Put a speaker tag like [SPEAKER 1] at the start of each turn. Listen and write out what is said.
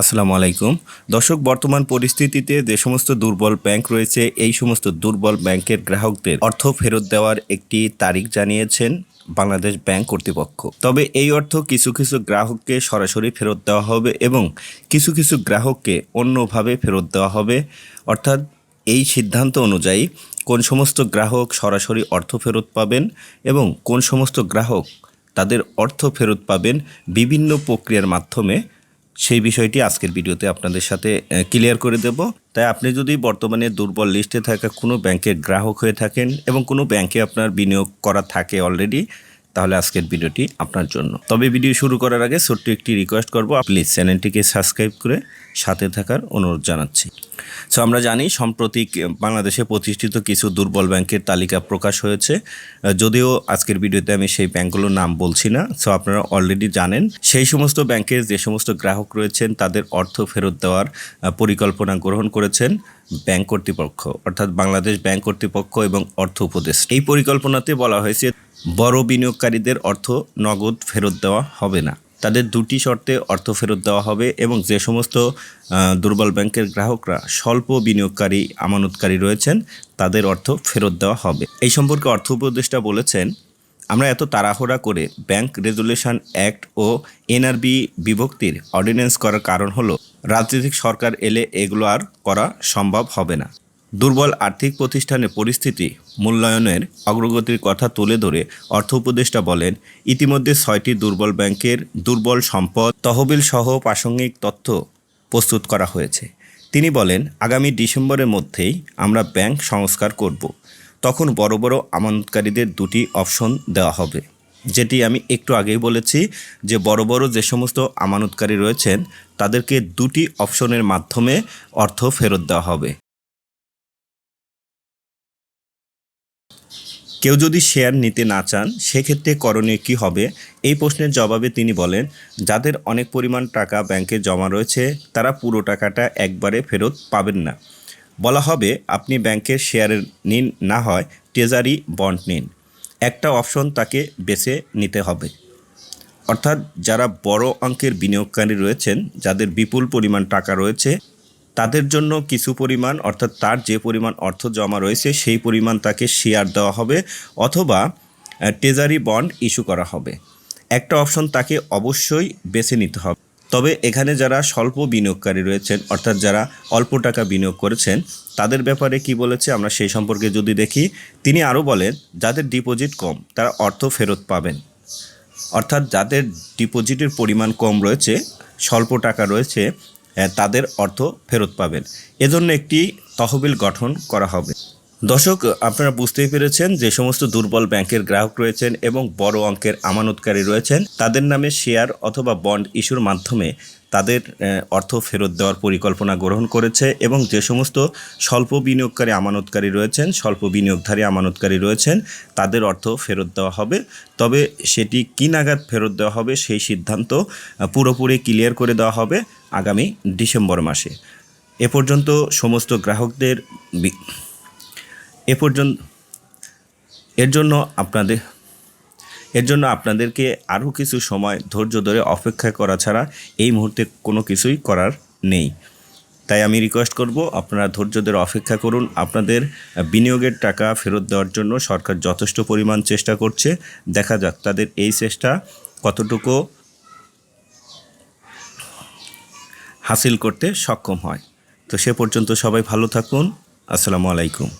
[SPEAKER 1] আসসালামু আলাইকুম। দর্শক, বর্তমান পরিস্থিতিতে যে সমস্ত দুর্বল ব্যাংক রয়েছে, এই সমস্ত দুর্বল ব্যাংকের গ্রাহকদের অর্থ ফেরত দেওয়ার একটি তারিখ জানিয়েছেন বাংলাদেশ ব্যাংক কর্তৃপক্ষ। তবে এই অর্থ কিছু কিছু গ্রাহককে সরাসরি ফেরত দেওয়া হবে এবং কিছু কিছু গ্রাহককে অন্যভাবে ফেরত দেওয়া হবে। অর্থাৎ এই সিদ্ধান্ত অনুযায়ী কোন সমস্ত গ্রাহক সরাসরি অর্থ ফেরত পাবেন এবং কোন সমস্ত গ্রাহক তাদের অর্থ ফেরত পাবেন বিভিন্ন প্রক্রিয়ার মাধ্যমে সেই বিষয়টি আজকের ভিডিওতে আপনাদের সাথে ক্লিয়ার করে দেব। তাই আপনি যদি বর্তমানে দুর্বল লিস্টে থাকা কোনো ব্যাংকের গ্রাহক হয়ে থাকেন এবং কোনো ব্যাংকে আপনার বিনিয়োগ করা থাকে অলরেডি তাহলে আজকের ভিডিওটি আপনার জন্য। তবে ভিডিও শুরু করার আগে ছোট্ট একটি রিকোয়েস্ট করব। প্লিজ চ্যানেলটিকে সাবস্ক্রাইব করে সাথে থাকার অনুরোধ জানাচ্ছি। সো আমরা জানি সাম্প্রতিক বাংলাদেশে প্রতিষ্ঠিত কিছু দুর্বল ব্যাংকের তালিকা প্রকাশ হয়েছে। যদিও আজকের ভিডিওতে আমি সেই ব্যাংকগুলোর নাম বলছি না। সো আপনারা অলরেডি জানেন। সেই সমস্ত ব্যাংকের যে সমস্ত গ্রাহক রয়েছেন, তাদের অর্থ ফেরত দেওয়ার পরিকল্পনা গ্রহণ করেছেন ব্যাংক কর্তৃপক্ষ, অর্থাৎ বাংলাদেশ ব্যাংক কর্তৃপক্ষ এবং অর্থ উপদেশ এই পরিকল্পনাতে বলা হয়েছে বড় বিনিয়োগকারীদের অর্থ নগদ ফেরত দেওয়া হবে না। তাদের দুটি শর্তে অর্থ ফেরত দেওয়া হবে এবং যে সমস্ত দুর্বল ব্যাংকের গ্রাহকরা স্বল্প বিনিয়োগকারী, আমানতকারী রয়েছেন, তাদের অর্থ ফেরত দেওয়া হবে। এই সম্পর্কে অর্থ উপদেষ্টা বলেছেন, আমরা এত তাড়াহুড়া করে ব্যাংক রেজুলেশন অ্যাক্ট ও এনআরবি বিভক্তির অর্ডিন্যান্স করার কারণ হলো, রাজনৈতিক সরকার এলে এগুলো আর করা সম্ভব হবে না। দুর্বল আর্থিক প্রতিষ্ঠানের পরিস্থিতি, মূল্যায়নের অগ্রগতির কথা তুলে ধরে অর্থ উপদেষ্টা বলেন, ইতিমধ্যে ছয়টি দুর্বল ব্যাংকের দুর্বল সম্পদ তহবিল সহ প্রাসঙ্গিক তথ্য প্রস্তুত করা হয়েছে। তিনি বলেন, আগামী ডিসেম্বরের মধ্যেই আমরা ব্যাংক সংস্কার করব। তখন বড় বড় আমানতকারীদের দুটি অপশন দেওয়া হবে। যেটি আমি একটু আগেই বলেছি যে বড় বড় যে সমস্ত আমানতকারী রয়েছেন, তাদেরকে দুটি অপশনের মাধ্যমে অর্থ ফেরত দেওয়া হবে। কেউ যদি শেয়ার নিতে না চান, সেক্ষেত্রে করণীয় কী হবে? এই প্রশ্নের জবাবে তিনি বলেন, যাদের অনেক পরিমাণ টাকা ব্যাংকে জমা রয়েছে, তারা পুরো টাকাটা একবারে ফেরত পাবেন না। বলা হবে, আপনি ব্যাংকের শেয়ার নিন না হয় ট্রেজারি বন্ড নিন। একটা অপশন তাকে বেছে নিতে হবে। অর্থাৎ যারা বড় অঙ্কের বিনিয়োগকারী রয়েছেন, যাদের বিপুল পরিমাণ টাকা রয়েছে তাদের জন্য কিছু পরিমাণ, অর্থাৎ তার যে পরিমাণ অর্থ জমা রয়েছে, সেই পরিমাণ তাকে শেয়ার দেওয়া হবে অথবা ট্রেজারি বন্ড ইস্যু করা হবে। একটা অপশন তাকে অবশ্যই বেছে নিতে হবে। তবে এখানে যারা স্বল্প বিনিয়োগকারী রয়েছেন, অর্থাৎ যারা অল্প টাকা বিনিয়োগ করেছেন, তাদের ব্যাপারে কি বলেছে আমরা সেই সম্পর্কে যদি দেখি, তিনি আরও বলেন, যাদের ডিপোজিট কম, তারা অর্থ ফেরত পাবেন। অর্থাৎ যাদের ডিপোজিটের পরিমাণ কম রয়েছে, স্বল্প টাকা রয়েছে তাদের অর্থ ফেরত পাবেন। এজন্য একটি তহবিল গঠন করা হবে। দর্শক, আপনারা বুঝতেই পেরেছেন যে সমস্ত দুর্বল ব্যাংকের গ্রাহক রয়েছেন এবং বড় অঙ্কের আমানতকারী রয়েছেন। তাদের নামে শেয়ার অথবা বন্ড ইস্যুর মাধ্যমে তাদের অর্থ ফেরত দেওয়ার পরিকল্পনা গ্রহণ করেছে এবং যে সমস্ত স্বল্প বিনিয়োগকারী আমানতকারী রয়েছেন, স্বল্প বিনিয়োগধারী আমানতকারী রয়েছেন, তাদের অর্থ ফেরত দেওয়া হবে। তবে সেটি কী নাগাদ ফেরত দেওয়া হবে সেই সিদ্ধান্ত পুরোপুরি ক্লিয়ার করে দেওয়া হবে আগামী ডিসেম্বর মাসে। এ পর্যন্ত সমস্ত গ্রাহকদের এ পর্যন্ত, এর জন্য আপনাদের, এর জন্য আপনাদেরকে আরও কিছু সময় ধৈর্য ধরে অপেক্ষা করা ছাড়া এই মুহূর্তে কোনো কিছুই করার নেই। তাই আমি রিকোয়েস্ট করব আপনারা ধৈর্য ধরে অপেক্ষা করুন। আপনাদের বিনিয়োগের টাকা ফেরত দেওয়ার জন্য সরকার যথেষ্ট পরিমাণ চেষ্টা করছে। দেখা যাক তাদের এই চেষ্টা কতটুকু হাসিল করতে সক্ষম হয়। তো সে পর্যন্ত সবাই ভালো থাকুন। আসসালামু আলাইকুম।